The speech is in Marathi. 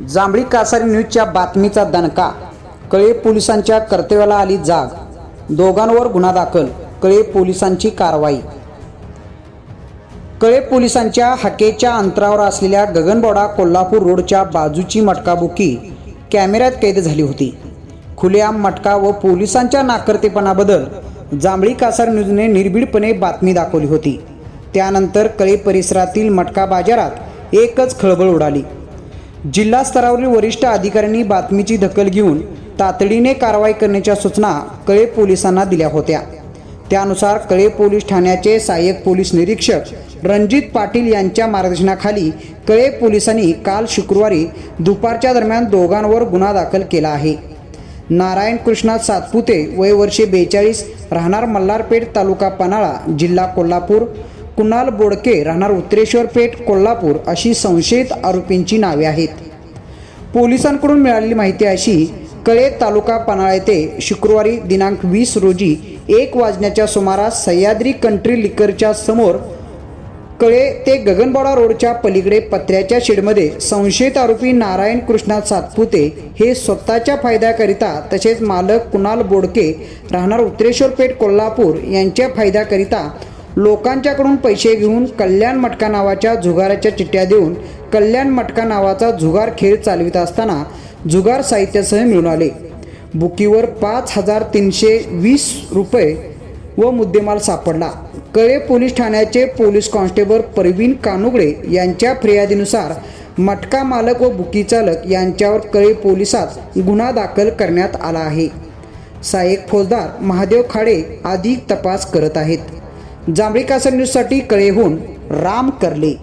जांभळी कासारी न्यूजच्या बातमीचा दणका. कळे पोलिसांच्या कर्तव्याला आली जाग. दोघांवर गुन्हा दाखल. कळे पोलिसांची कारवाई. कळे पोलिसांच्या हाकेच्या अंतरावर असलेल्या गगनबोडा कोल्हापूर रोडच्या बाजूची मटकाबुकी कॅमेऱ्यात कैद झाली होती. खुलेआम मटका व पोलिसांच्या नाकर्तेपणाबद्दल जांभळी कासार न्यूजने निर्भीडपणे बातमी दाखवली होती. त्यानंतर कळे परिसरातील मटका बाजारात एकच खळबळ उडाली. जिल्हा स्तरावरील वरिष्ठ अधिकाऱ्यांनी बातमीची दखल घेऊन तातडीने कारवाई करण्याच्या सूचना कळे पोलिसांना दिल्या होत्या. त्यानुसार कळे पोलीस ठाण्याचे सहाय्यक पोलीस निरीक्षक रणजित पाटील यांच्या मार्गदर्शनाखाली कळे पोलिसांनी काल शुक्रवारी दुपारच्या दरम्यान दोघांवर गुन्हा दाखल केला आहे. नारायण कृष्णा सातपुते वय वर्षे बेचाळीस राहणार मल्हारपेठ तालुका पन्हाळा जिल्हा कोल्हापूर कुणाल बोडके राहणार उत्तरेश्वर पेठ कोल्हापूर अशी संशयित आरोपींची नावे आहेत. पोलिसांकडून मिळालेली माहिती अशी कळे तालुका पन्हाळा येथे शुक्रवारी दिनांक वीस रोजी एक वाजण्याच्या सुमारास सह्याद्री कंट्री लिकरच्या समोर कळे ते गगनबाडा रोडच्या पलीकडे पत्र्याच्या शेडमध्ये संशयित आरोपी नारायण कृष्णा सातपुते हे स्वतःच्या फायद्याकरिता तसेच मालक कुणाल बोडके राहणार उत्तरेश्वर पेठ कोल्हापूर यांच्या फायद्याकरिता लोकांच्याकडून पैसे घेऊन कल्याण मटका नावाच्या जुगाराच्या चिठ्ठ्या देऊन कल्याण मटका नावाचा जुगार खेळ चालवित असताना जुगार साहित्यासह मिळून आले. बुकीवर पाच हजार तीनशे वीस रुपये व मुद्देमाल सापडला. कळे पोलीस ठाण्याचे पोलीस कॉन्स्टेबल परवीन कानुगडे यांच्या फिर्यादीनुसार मटका मालक व बुकी चालक यांच्यावर कळे पोलिसात गुन्हा दाखल करण्यात आला आहे. सहाय्यक फौजदार महादेव खाडे अधिक तपास करत आहेत. जांभळी कासर न्यूजसाठी कळेहून राम करले.